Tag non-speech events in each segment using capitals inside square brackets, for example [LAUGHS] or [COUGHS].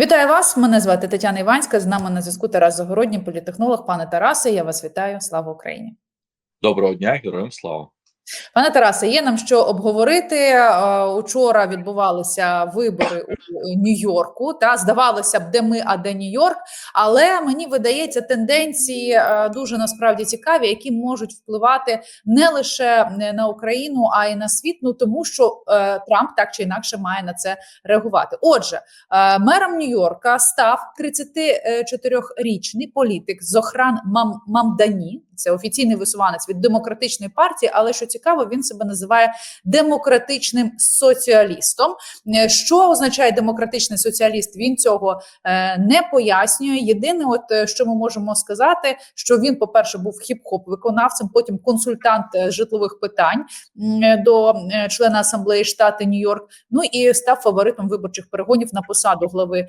Вітаю вас! Мене звати Тетяна Іванська. З нами на зв'язку Тарас Загородній, політехнолог. Пане Тарасе, я вас вітаю. Слава Україні! Доброго дня, героям слава. Пане Тарасе, є нам що обговорити. Е, Учора відбувалися вибори у Нью-Йорку. Та здавалося б, де ми, а де Нью-Йорк. Але мені видається тенденції е, дуже насправді цікаві, які можуть впливати не лише на Україну, а й на світ. Ну тому що е, Трамп так чи інакше має на це реагувати. Отже, е, мером Нью-Йорка став 34-річний політик Зохран Мам Мамдані. Це офіційний висуванець від демократичної партії, але що цікаво, він себе називає демократичним соціалістом. Е, Що означає демократичний соціаліст? Він цього е, не пояснює. Єдине, от е, що ми можемо сказати, що він, по-перше, був хіп-хоп виконавцем, потім консультант житлових питань до члена асамблеї штату Нью-Йорк. Ну і став фаворитом виборчих перегонів на посаду глави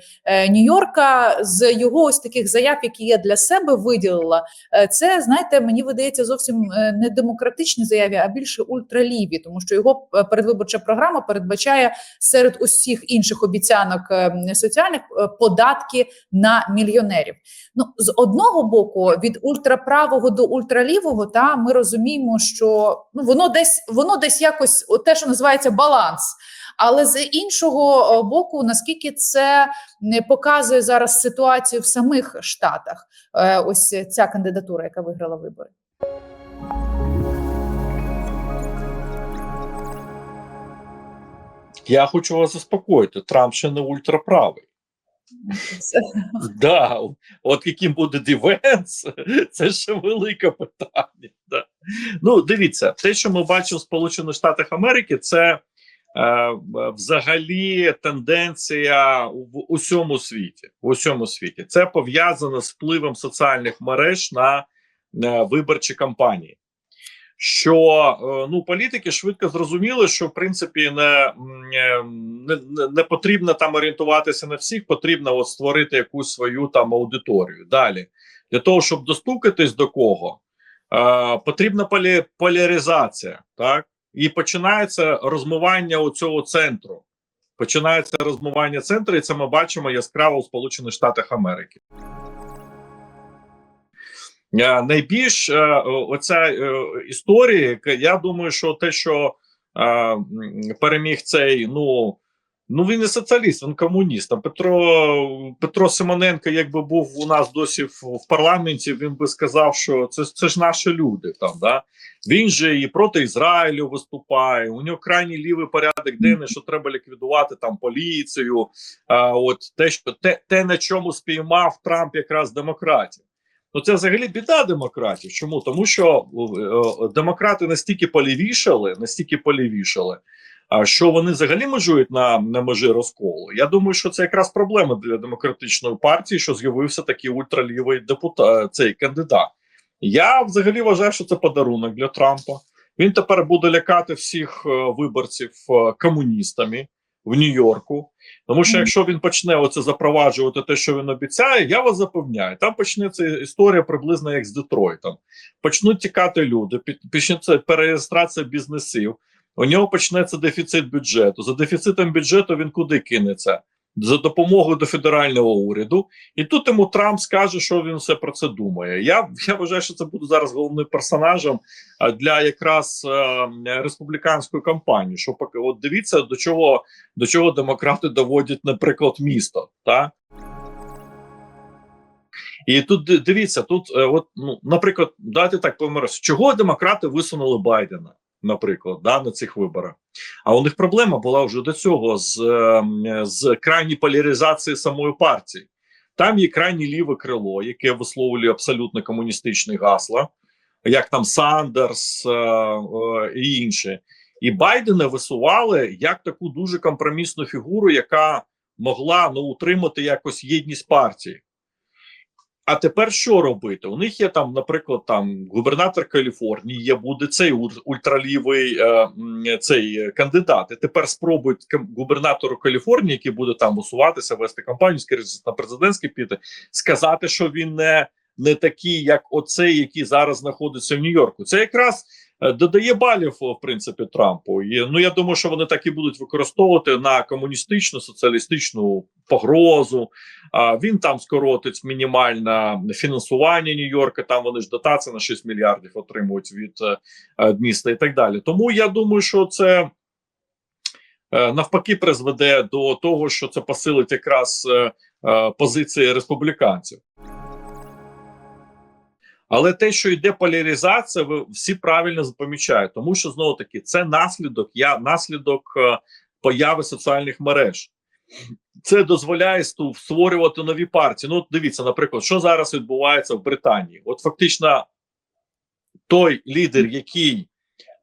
Нью-Йорка. З його ось таких заяв, які я для себе виділила, це знаєте, мені видається зовсім е, не демократичні заяві, а більше ультраліві, тому що його е, передвиборча програма передбачає серед усіх інших обіцянок е, соціальних податки на мільйонерів. Ну з одного боку, від ультраправого до ультралівого, та ми розуміємо, що ну воно десь воно десь якось те, що називається баланс. Але з іншого е, боку, наскільки це не показує зараз ситуацію в самих штатах, е, ось ця кандидатура, яка виграла вибори. Я хочу вас заспокоїти. Трамп ще не ультраправий. Да, от яким буде дивенс, [LAUGHS] це ще велике питання. Да. Ну, дивіться, те, що ми бачимо в Сполучених Штатах Америки, це е, взагалі тенденція в усьому світі. В усьому світі це пов'язано з впливом соціальних мереж на е, виборчі кампанії. Що е, ну політики швидко зрозуміли, що в принципі е, не, не, не потрібно там орієнтуватися на всіх, потрібно от створити якусь свою там аудиторію. Далі для того, щоб достукатись до кого, е, потрібна полі, поляризація, так і починається розмивання у цього центру. Починається розмивання центру, і це ми бачимо яскраво у Сполучених Штатах Америки. Е, Найбільш е, оця е, історія, я думаю, що те, що переміг цей, ну ну він не соціаліст, він комуніст. Там Петро Петро Симоненко, якби був у нас досі в, в парламенті, він би сказав, що це, це ж наші люди. Там да він же і проти Ізраїлю виступає. У нього крайній лівий порядок денний, що треба ліквідувати там поліцію. А от те, що те, те на чому спіймав Трамп, якраз демократів. Ну, це взагалі біда демократів. Чому? Тому що е, е, демократи настільки полівішали, настільки полівішали, а що вони взагалі межують на, на межі розколу. Я думаю, що це якраз проблема для демократичної партії, що з'явився такий ультралівий депутат, цей кандидат. Я взагалі вважаю, що це подарунок для Трампа. Він тепер буде лякати всіх е, виборців е, комуністами в Нью-Йорку. Тому що якщо він почне оце запроваджувати те, що він обіцяє, я вас запевняю, там почнеться історія приблизно як з Детройтом. Почнуть тікати люди, почнеться перереєстрація бізнесів. У нього почнеться дефіцит бюджету. За дефіцитом бюджету він куди кинеться? За допомогою до федерального уряду, і тут йому Трамп скаже, що він все про це думає. Я я вважаю, що це буде зараз головним персонажем для якраз е, республіканської кампанії. Що поки от дивіться, до чого до чого демократи доводять, наприклад, місто. Та? І тут дивіться, тут, е, от, ну, наприклад, дайте так помирати, чого демократи висунули Байдена, наприклад, да, на цих виборах. А у них проблема була вже до цього з, е, з крайньої поляризації самої партії. Там є крайнє ліве крило, яке висловлює абсолютно комуністичні гасла, як там Сандерс е, е, і інші. І Байдена висували як таку дуже компромісну фігуру, яка могла ну, утримати якось єдність партії. А тепер що робити? У них є там, наприклад, там губернатор Каліфорнії, є буде цей ультралівий е, цей е, кандидат. І тепер спробують губернатору Каліфорнії, який буде там висуватися, вести кампанію, скажімо, на президентські піти, сказати, що він не, не такий, як оцей, який зараз знаходиться в Нью-Йорку. Це якраз додає балів в принципі Трампу. І, ну я думаю, що вони так і будуть використовувати на комуністичну соціалістичну погрозу. А він там скоротить мінімальне фінансування Нью-Йорка. Там вони ж дотації на 6 мільярдів отримують від е, е, міста і так далі. Тому я думаю, що це. е, Навпаки, призведе до того, що це посилить якраз е, е, позиції республіканців. Але те, що йде поляризація, ви всі правильно помічають, тому що знову таки це наслідок, я наслідок е, появи соціальних мереж. Це дозволяє створювати нові партії. Ну, дивіться, наприклад, що зараз відбувається в Британії. От фактично, той лідер, який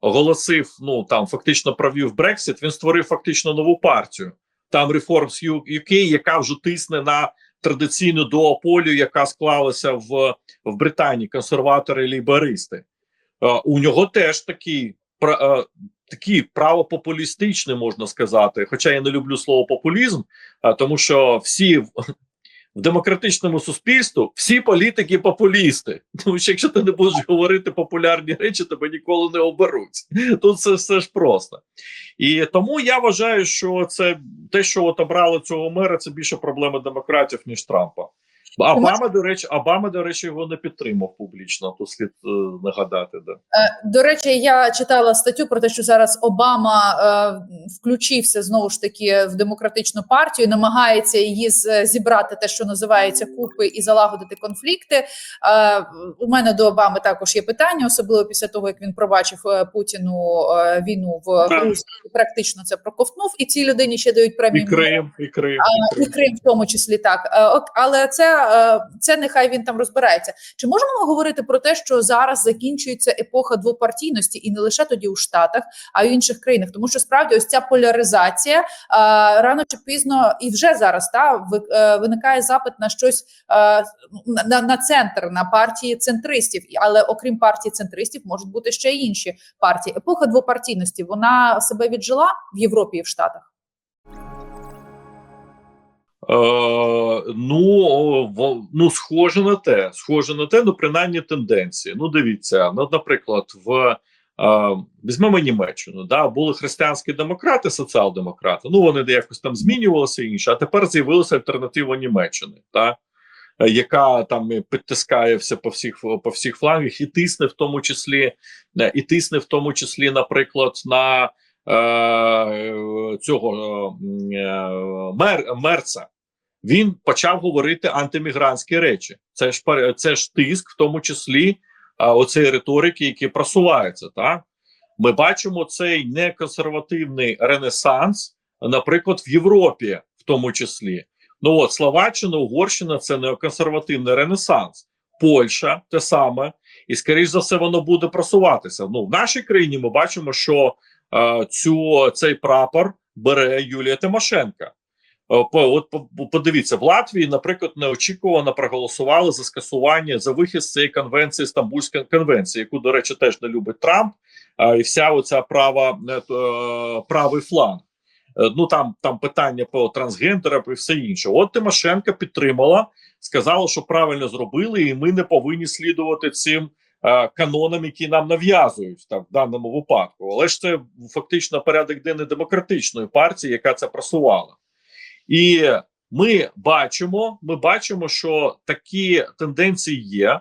оголосив, ну там фактично провів Брексит, він створив фактично нову партію. Там Reforms UK, яка вже тисне на традиційну дуополію, яка склалася в в Британії консерватори ліберисти. Е, у нього теж такий такі правопопулістичні, можна сказати. Хоча я не люблю слово популізм, е, тому що всі в, демократичному суспільству всі політики популісти. Тому що якщо ти не будеш говорити популярні речі, тебе ніколи не оберуть. Тут це все ж просто. І тому я вважаю, що це те, що от обрали цього мера, це більше проблема демократів, ніж Трампа. Обама, до речі, Обама, до речі, його не підтримав публічно. Тут слід е, нагадати. Да. Е, До речі, я читала статтю про те, що зараз Обама е, включився знову ж таки в демократичну партію, намагається її зібрати те, що називається купи, і залагодити конфлікти. Е, у мене до Обами також є питання, особливо після того як він пробачив е, Путіну е, війну в. Грузії, практично це проковтнув, і цій людині ще дають І. Крим, і Крим. І Крим. і Крим в тому числі так. Е, Але це, це нехай він там розбирається. Чи можемо ми говорити про те, що зараз закінчується епоха двопартійності, і не лише тоді у Штатах, а й в інших країнах? Тому що справді ось ця поляризація е, рано чи пізно і вже зараз та е, виникає запит на щось е, на, на центр, на партії центристів. Але окрім партії центристів, можуть бути ще й інші партії. Епоха двопартійності вона себе віджила в Європі і в Штатах. Е, ну, ну, схоже на те. Схоже на те, ну, принаймні тенденції. Ну, дивіться, ну, наприклад, в е, візьмемо Німеччину, да, були християнські демократи, соціал-демократи. Ну, вони якось там змінювалися і інше, а тепер з'явилася альтернатива Німеччини, та, яка там підтискає все по всіх по всіх флангах і тисне в тому числі, е, і тисне в тому числі, наприклад, на цього мер, мерца. Він почав говорити антимігрантські речі. Це ж це ж тиск, в тому числі а, оцеї риторики, які просуваються. Так ми бачимо цей неконсервативний ренесанс, наприклад, в Європі, в тому числі. Ну от Словаччина, Угорщина це неоконсервативний ренесанс. Польща те саме, і скоріш за все, воно буде просуватися. Ну в нашій країні ми бачимо, що е, цю цей прапор бере Юлія Тимошенка. Е, От подивіться, в Латвії, наприклад, неочікувано проголосували за скасування за вихід з цієї конвенції Стамбульської конвенції, яку, до речі, теж не любить Трамп, і вся оця права е, е, правий фланг. Ну там там питання по трансгендерам і все інше. От Тимошенко підтримала, сказала, що правильно зробили, і ми не повинні слідувати цим канонам, які нам нав'язують так, в даному випадку. Але ж це фактично порядок денний демократичної партії, яка це просувала. І ми бачимо, ми бачимо, що такі тенденції є.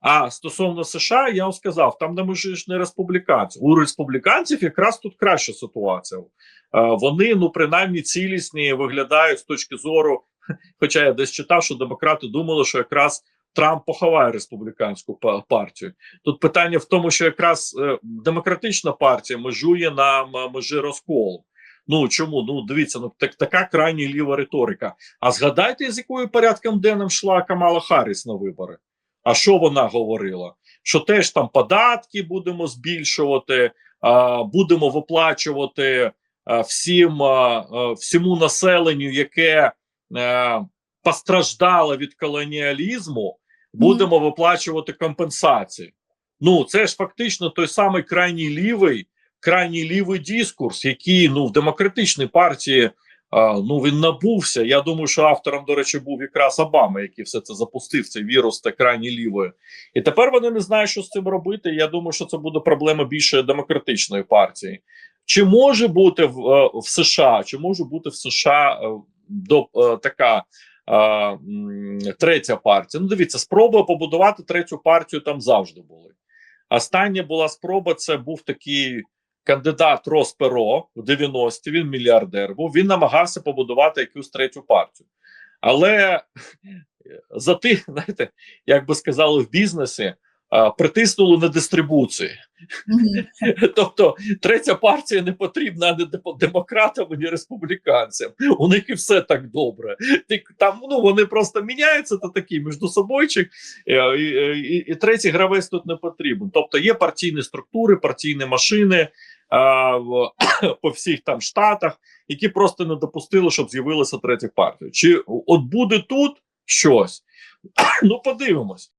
А стосовно США, я вам сказав, там межі ж не республіканців. У республіканців якраз тут краща ситуація. Е, Вони, ну принаймні, цілісні виглядають з точки зору. [LAUGHS] Хоча я десь читав, що демократи думали, що якраз Трамп поховає республіканську партію. Тут питання в тому, що якраз е, демократична партія межує на межі розколу. Ну чому? Ну дивіться, ну так така крайні ліва риторика. А згадайте, з якою порядком денним йшла Камала Харріс на вибори. А що вона говорила? Що теж там податки будемо збільшувати, а, будемо виплачувати а, всім а, а, всьому населенню, яке а, постраждало від колоніалізму, будемо виплачувати компенсації. Ну це ж фактично той самий крайній лівий, крайній лівий дискурс, який ну в демократичній партії а, ну він набувся. Я думаю, що автором, до речі, був якраз Обама, який все це запустив, цей вірус та крайні лівої. І тепер вони не знають, що з цим робити. Я думаю, що це буде проблема більше демократичної партії. Чи може бути в, е, в США, чи може бути в США е, до е, така третя партія? Ну, дивіться, спроби побудувати третю партію там завжди були. Остання була спроба. Це був такий кандидат Рос Перо в 90-ті, Він мільярдер був. Він намагався побудувати якусь третю партію. Але [LAUGHS] за тих, знаєте, як би сказали в бізнесі, притиснули на дистрибуції. [LAUGHS] Тобто, третя партія не потрібна ні демократам, ні республіканцям. У них і все так добре. Там ну вони просто міняються та такі між собойчик, і, і, і, і третій гравець тут не потрібен. Тобто є партійні структури, партійні машини [COUGHS] по всіх там штатах, які просто не допустили, щоб з'явилася третя партія. Чи от буде тут щось? [COUGHS] Ну, подивимось.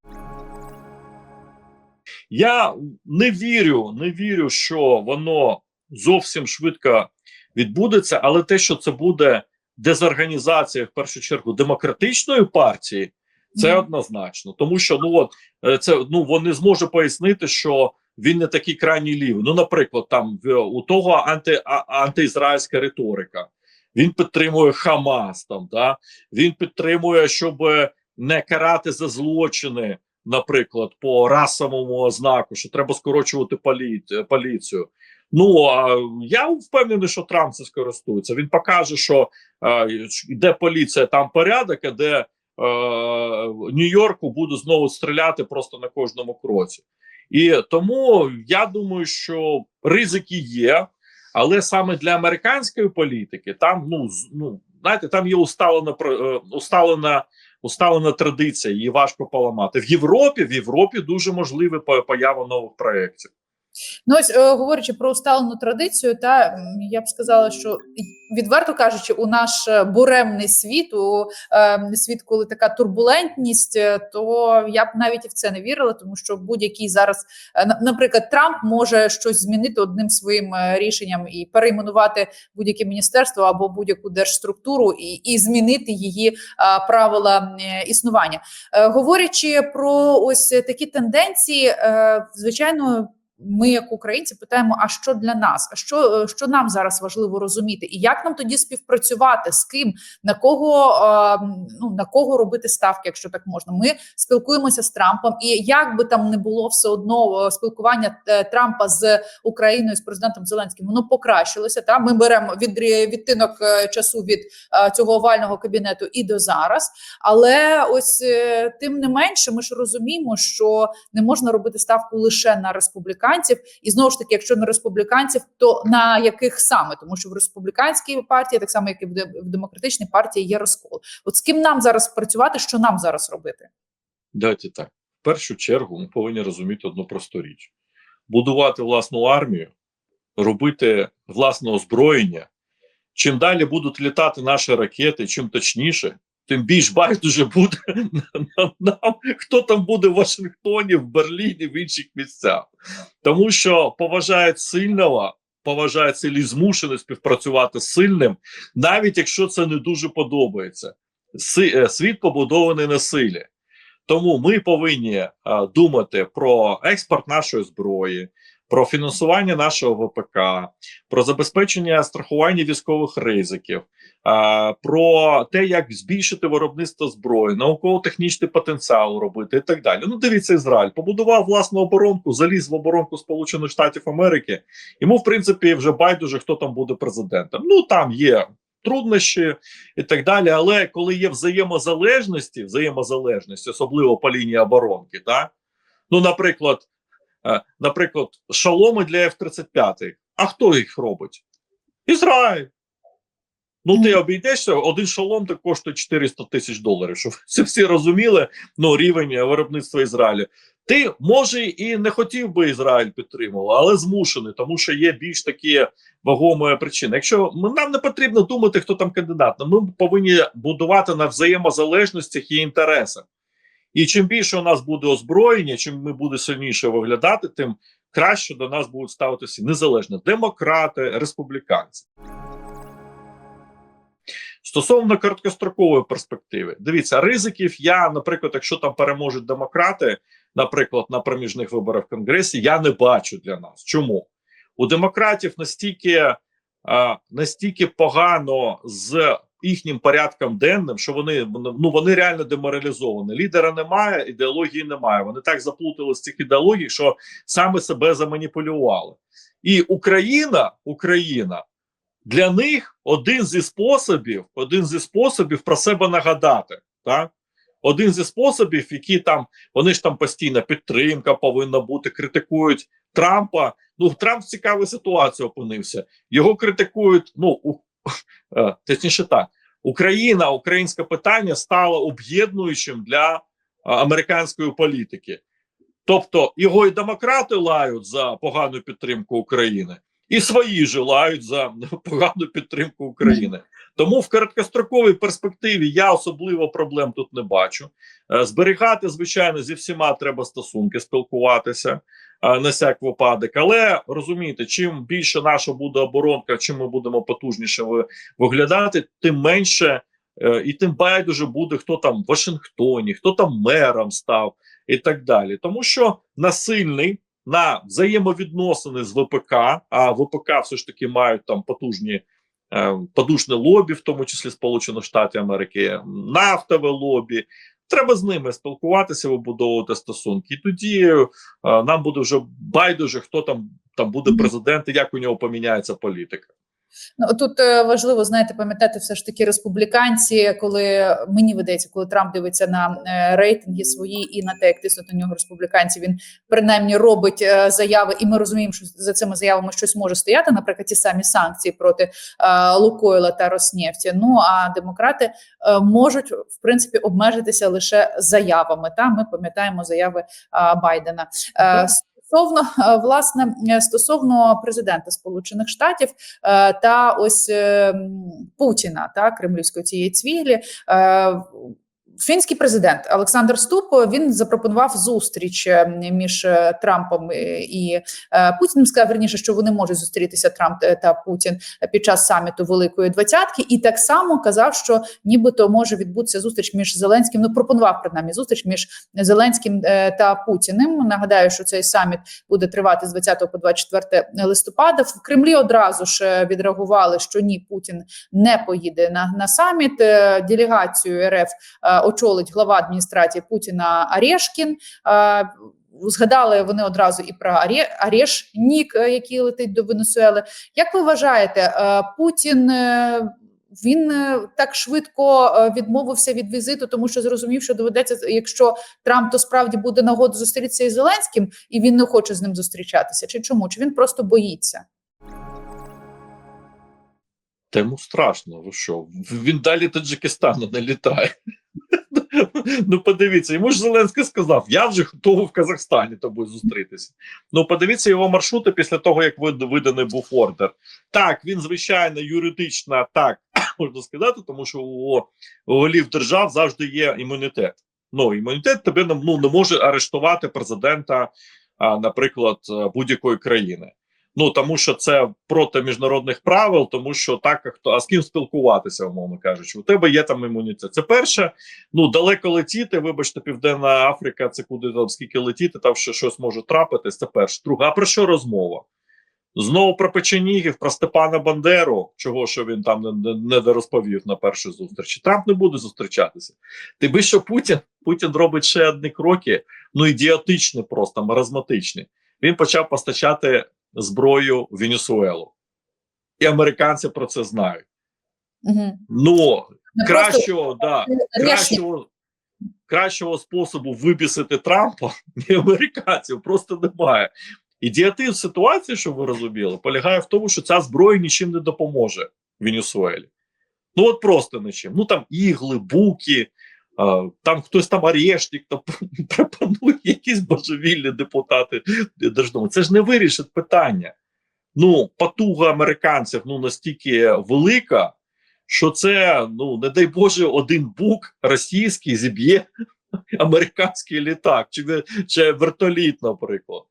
Я не вірю, не вірю, що воно зовсім швидко відбудеться, але те, що це буде дезорганізація в першу чергу демократичної партії, це однозначно. Тому що ну от е, це ну вони зможуть пояснити, що він не такий крайній лівий. Ну, наприклад, там у того анти, антиізраїльська риторика. Він підтримує Хамас там, да? він підтримує, щоб не карати за злочини, наприклад, по расовому ознаку, що треба скорочувати полі... поліцію. Ну а я впевнений, що Трамп це скористується. Він покаже, що е, де поліція, там порядок, а де е, Нью-Йорку буде знову стріляти просто на кожному кроці. І тому я думаю, що ризики є, але саме для американської політики там ну ну знаєте, там є усталена е, усталена усталена традиція, її важко поламати. В Європі в Європі дуже можливе по- поява нових проєктів. Ну, ось е, говорячи про усталену традицію, та я б сказала, що відверто кажучи, у наш е, буремний світ, у е, світ, коли така турбулентність, е, то я б навіть і в це не вірила, тому що будь-який зараз, на- наприклад, Трамп може щось змінити одним своїм рішенням і перейменувати будь-яке міністерство або будь-яку держструктуру і, і змінити її е, правила існування. Е, Говорячи про ось такі тенденції, е, звичайно. Ми, як українці, питаємо: а що для нас? А що, е, що нам зараз важливо розуміти? І як нам тоді співпрацювати з ким на кого е, ну на кого робити ставки, якщо так можна? Ми спілкуємося з Трампом, і як би там не було все одно е, спілкування Трампа з Україною з президентом Зеленським, воно покращилося. Та ми беремо від відтинок часу від цього овального кабінету і до зараз. Але ось тим не менше, ми ж розуміємо, що не можна робити ставку лише на республіканців, і знову ж таки, якщо на республіканців, то на яких саме, тому що в республіканській партії, так само як і в демократичній партії, є розкол. От з ким нам зараз працювати, що нам зараз робити? Давайте так. В першу чергу ми повинні розуміти одну просту річ: будувати власну армію, робити власне озброєння. Чим далі будуть літати наші ракети, чим точніше, тим більш байдуже буде нам, хто там буде в Вашингтоні, в Берліні, в інших місцях. Тому що поважають сильного, поважають силі змушені співпрацювати з сильним, навіть якщо це не дуже подобається. Е, Світ побудований на силі. Тому ми повинні а, думати про експорт нашої зброї, про фінансування нашого ВПК, про забезпечення страхування військових ризиків, про те, як збільшити виробництво зброї, науково-технічний потенціал робити і так далі. Ну, дивіться, Ізраїль побудував власну оборонку, заліз в оборонку Сполучених Штатів Америки. Йому, в принципі, вже байдуже, хто там буде президентом. Ну там є труднощі і так далі. Але коли є взаємозалежності, взаємозалежності, особливо по лінії оборонки, так? ну, наприклад, наприклад, шоломи для F-35. А хто їх робить? Ізраїль. Ну, ти обійдешся, один шолом так коштує 400 тисяч доларів, щоб [LAUGHS] всі розуміли ну, рівень е, виробництва Ізраїлю. Ти, може, і не хотів би Ізраїль підтримував, але змушений, тому що є більш такі вагомі причини. Якщо нам не потрібно думати, хто там кандидат, ми повинні будувати на взаємозалежностях і інтересах. І чим більше у нас буде озброєння, чим ми буде сильніше виглядати, тим краще до нас будуть ставитися незалежно демократи, республіканці. Стосовно короткострокової перспективи, дивіться, ризиків я, наприклад, якщо там переможуть демократи, наприклад, на проміжних виборах в Конгресі, я не бачу для нас. Чому? У демократів настільки, настільки погано з їхнім порядком денним, що вони ну вони реально деморалізовані. Лідера немає, ідеології немає. Вони так заплутали з цих ідеологій, що саме себе заманіпулювали. І Україна, Україна для них один зі способів, один зі способів про себе нагадати. Так? Один зі способів, які там вони ж там постійна підтримка повинна бути, критикують Трампа. Ну Трамп в цікавій опинився. Його критикують. Ну точніше так, Україна, українське питання стало об'єднуючим для американської політики. Тобто його і демократи лають за погану підтримку України, і свої ж лають за [LAUGHS] погану підтримку України. Тому в короткостроковій перспективі я особливо проблем тут не бачу. Е, Зберігати, звичайно, зі всіма треба стосунки, спілкуватися е, на всяк випадок. Але розумієте, чим більше наша буде оборонка, чим ми будемо потужніше виглядати, тим менше е, і тим байдуже буде хто там в Вашингтоні, хто там мером став і так далі. Тому що насильний на взаємовідносини з ВПК, а ВПК все ж таки мають там потужні. е, Подушне лобі, в тому числі Сполучених Штатів Америки, нафтове лобі. Треба з ними спілкуватися, вибудовувати стосунки. І тоді е, нам буде вже байдуже, хто там там буде президент і як у нього поміняється політика. Ну тут е, важливо знаєте, пам'ятати все ж таки республіканці, коли мені видається, коли Трамп дивиться на е, рейтинги свої і на те, як тиснуть на нього республіканці, він принаймні робить е, заяви, і ми розуміємо, що за цими заявами щось може стояти, наприклад, ті самі санкції проти Лукойла та Роснефті. Ну а демократи можуть в принципі обмежитися лише заявами. Та ми пам'ятаємо заяви Байдена. Стосовно е, власне е, стосовно президента Сполучених Штатів е, та ось е, Путіна та кремлівської цієї цвіглі. Е, Фінський президент Олександр Ступ він запропонував зустріч е, між е, Трампом е, і е, Путіним. Сказав верніше, що вони можуть зустрітися Трамп е, та Путін під час саміту Великої Двадцятки, і так само казав, що нібито може відбутися зустріч між Зеленським. Ну пропонував принаймні зустріч між Зеленським е, та Путіним. Нагадаю, що цей саміт буде тривати з 20 по 24 листопада. В Кремлі одразу ж е, відреагували, що ні, Путін не поїде на, на саміт. Е, Делегацію РФ е, очолить глава адміністрації Путіна Орешкін. Е, Згадали вони одразу і про Орешнік, е, який летить до Венесуели. Як ви вважаєте, е, Путін е, він так швидко відмовився від візиту, тому що зрозумів, що доведеться, якщо Трамп то справді буде нагоду зустрітися із Зеленським, і він не хоче з ним зустрічатися? Чи чому? Чи він просто боїться? Та йому страшно, ви що? Він далі Таджикистану не літає. Ну, подивіться, йому ж Зеленський сказав: я вже готовий в Казахстані тобою зустрітися. Ну, подивіться його маршрути після того, як виданий був ордер. Так, він звичайно юридично так [COUGHS] можна сказати, тому що у, голів держав завжди є імунітет. Ну, імунітет тебе ну, не може арештувати президента, наприклад, е, будь-якої країни. Ну тому що це проти міжнародних правил, тому що так хто а з ким спілкуватися, умовно кажучи, у тебе є там імунітет. Це перше. Ну далеко летіти. Вибачте, Південна Африка, це куди там скільки летіти, там ще щось може трапитись. Це перше. Друге, а про що розмова? Знову про печенігів, про Степана Бандеру, чого що він там не, не, не дорозповів на першій зустрічі. Трамп не буде зустрічатися. Тим що Путін Путін робить ще одні кроки, ну ідіотичні, просто маразматичні. Він почав постачати зброю в Венесуелу. І американці про це знають. Угу. Ну, кращого, да, кращого, кращого способу вибісити Трампа, [LAUGHS] ні американців, просто немає. Ідіотизм ситуації, щоб ви розуміли, полягає в тому, що ця зброя нічим не допоможе Венесуелі. Ну, от просто нічим. Ну там ігли, буки, там хтось там арештник там, [LAUGHS] пропонує якісь божевільні депутати Держдуму. Це ж не вирішить питання. Ну, потуга американців ну настільки велика, що це, ну не дай Боже, один бук російський зіб'є [LAUGHS] американський літак, чи, чи вертоліт, наприклад.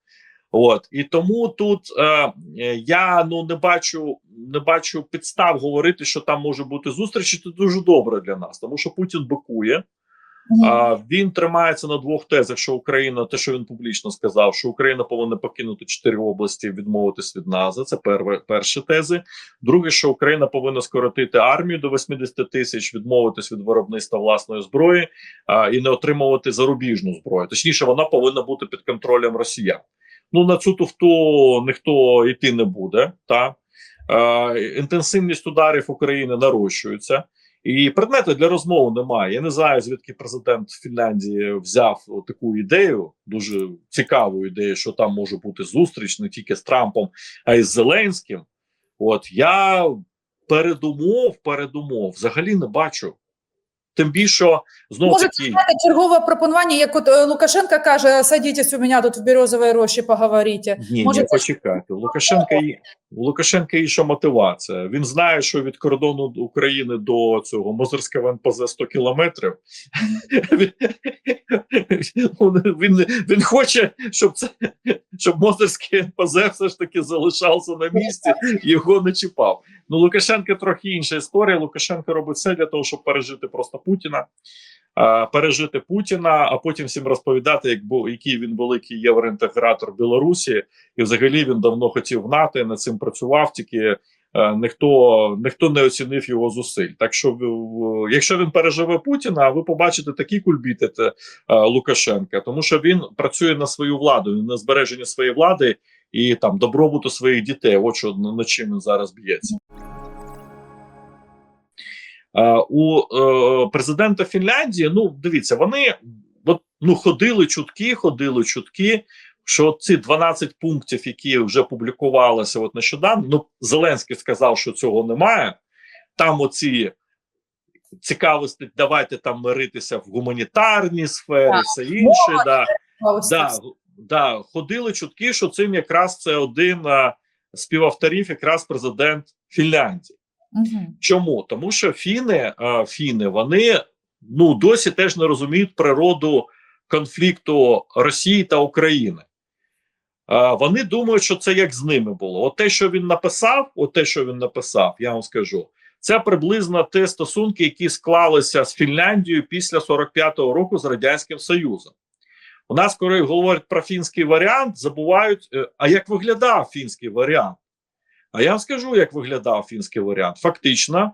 От і тому тут е, е, я ну не бачу, не бачу підстав говорити, що там може бути зустріч. Це дуже добре для нас, тому що Путін бикує. А він тримається на двох тезах: що Україна, те, що він публічно сказав, що Україна повинна покинути чотири області, відмовитись від НАЗа. Це перве, перші тези. Друге, що Україна повинна скоротити армію до 80 тисяч, відмовитись від виробництва власної зброї а, і не отримувати зарубіжну зброю. Точніше, вона повинна бути під контролем росіян. Ну на цю туфту ніхто йти не буде. Та інтенсивність ударів України нарощується. І предмету для розмови немає. Я не знаю, звідки президент Фінляндії взяв таку ідею, дуже цікаву ідею, що там може бути зустріч не тільки з Трампом, а й з Зеленським. От я передумов, передумов взагалі не бачу. Тим більше знов Може, таки. Знаєте, чергове пропонування, як от е, Лукашенко каже, садітесь у мене тут в березовій рощі, поговорите. Ні, Може, ні, це- почекайте. У Лукашенка є у Лукашенка інша мотивація. Він знає, що від кордону України до цього Мозирського НПЗ 100 кілометрів. Він, він, він хоче, щоб це щоб Мозирський НПЗ все ж таки залишався на місці, його не чіпав. Ну Лукашенка трохи інша історія. Лукашенко робить все для того, щоб пережити просто Путіна. Пережити Путіна, а потім всім розповідати, як який він великий євроінтегратор Білорусі, і взагалі він давно хотів в над цим працював, тільки е, ніхто ніхто не оцінив його зусиль. Так що, якщо він переживе Путіна, ви побачите такі кульбіти е, Лукашенка, тому що він працює на свою владу, на збереження своєї влади і там добробуту своїх дітей. От що над чим він зараз б'ється. Е, у е, президента Фінляндії, ну дивіться, вони от, ну ходили чутки, ходили чутки. Що ці 12 пунктів, які вже публікувалися от нещодавно, ну Зеленський сказав, що цього немає. Там оці цікавості, давайте там миритися в гуманітарній сфері, Так. все інше. Да, да, да, ходили чутки, що цим якраз це один а, співавторів, якраз президент Фінляндії. Мгм. Чому? Тому що фіни, е, фіни вони ну досі теж не розуміють природу конфлікту Росії та України. Е, Вони думають, що це як з ними було. От те, що він написав, от те, що він написав, я вам скажу, це приблизно те стосунки, які склалися з Фінляндією після 45-го року з Радянським Союзом. У нас, коли говорять про фінський варіант, забувають, е, а як виглядав фінський варіант? А я вам скажу, як виглядав фінський варіант. Фактично, е,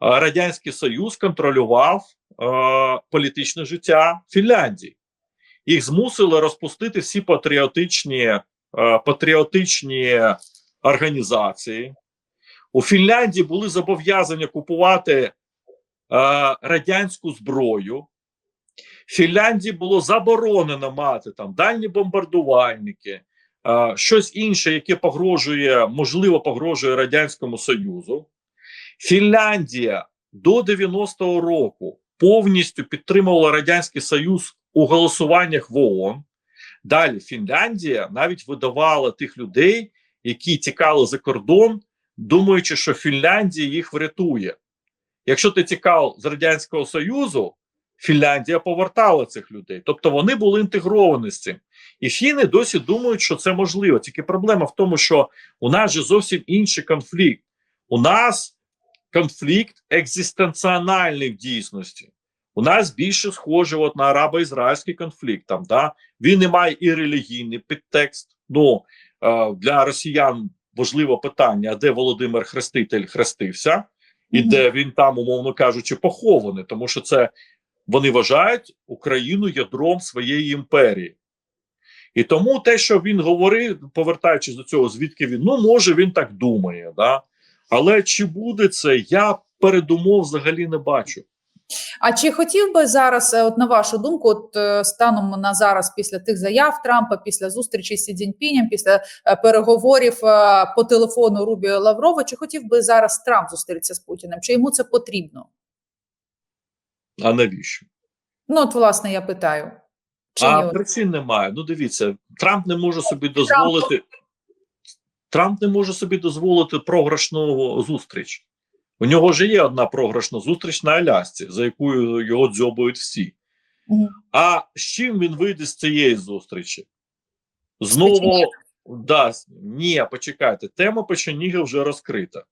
Радянський Союз контролював е, політичне життя Фінляндії. Їх змусили розпустити всі патріотичні, е, патріотичні організації. У Фінляндії були зобов'язані купувати е, радянську зброю. Фінляндії було заборонено мати там дальні бомбардувальники, щось інше, яке погрожує, можливо, погрожує Радянському Союзу. Фінляндія до 90-го року повністю підтримувала Радянський Союз у голосуваннях в ООН. Далі Фінляндія навіть видавала тих людей, які тікали за кордон, думаючи, що Фінляндія їх врятує. Якщо ти тікав з Радянського Союзу, Фінляндія повертала цих людей. Тобто вони були інтегровані з цим. І фіни досі думають, що це можливо. Тільки проблема в тому, що у нас же зовсім інший конфлікт. У нас конфлікт екзистенціональний в дійсності. У нас більше схоже от на арабо-ізраїльський конфлікт. Там, да? Він не має і релігійний підтекст. Ну, е, для росіян важливе питання: де Володимир Хреститель хрестився, і Мгм. де він там, умовно кажучи, похований, тому що це вони вважають Україну ядром своєї імперії. І тому те, що він говорив, повертаючись до цього, звідки він, ну може він так думає, да? але чи буде це, я передумов взагалі не бачу. А чи хотів би зараз, е, от на вашу думку, от е, станом на зараз, після тих заяв Трампа, після зустрічі з Сі Цзіньпінем, після е, переговорів по телефону Рубіо Лаврова, чи хотів би зараз Трамп зустрітися з Путіним? Чи йому це потрібно? А навіщо? Ну, от, власне, я питаю. Чи а ні? причин немає. Ну, дивіться, Трамп не може собі дозволити. Трамп не може собі дозволити програшну зустріч. У нього ж є одна програшна зустріч на Алясці, за якою його дзьобують всі. А з чим він вийде з цієї зустрічі? Знову, Да, ні, почекайте, тема Печеніги вже розкрита.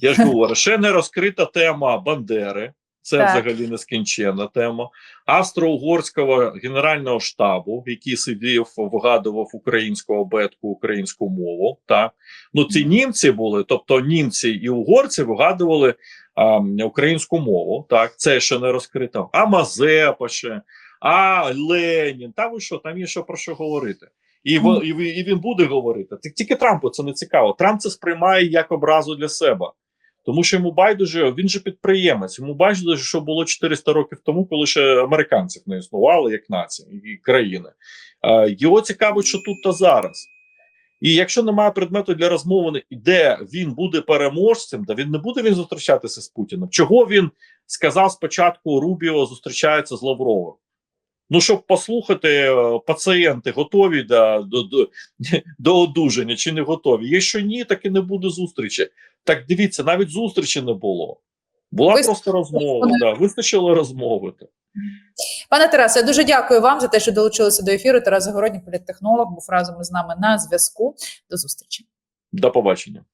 Я ж [LAUGHS] говорю, ще не розкрита тема Бандери. Це Так. взагалі нескінченна тема. Австро-угорського генерального штабу, який сидів, вигадував українську обетку, українську мову. Так ну ці німці були, тобто німці і угорці вигадували а, українську мову. Так, це ще не розкрито. А Мазепа ще, а Ленін. Та ви що, там є що про що говорити. І, во- і, і він буде говорити. Ті- Тільки Трампу це не цікаво. Трамп це сприймає як образу для себе. Тому що йому байдуже, він же підприємець. Йому байдуже, що було 400 років тому, коли ще американців не існувало як нації і країни. Його цікавить, що тут та зараз. І якщо немає предмету для розмови, де він буде переможцем, да він не буде він зустрічатися з Путіним. Чого він сказав спочатку Рубіо зустрічається з Лавровим? Ну, щоб послухати, е, пацієнти готові до, до, до, [LAUGHS] до одужання чи не готові. Якщо ні, так і не буде зустрічі. Так дивіться, навіть зустрічі не було. Була Ви... просто розмова. Да, вистачило розмови. Пане Тарасе, я дуже дякую вам за те, що долучилися до ефіру. Тарас Загородній, політтехнолог, був разом із нами на зв'язку. До зустрічі. До побачення.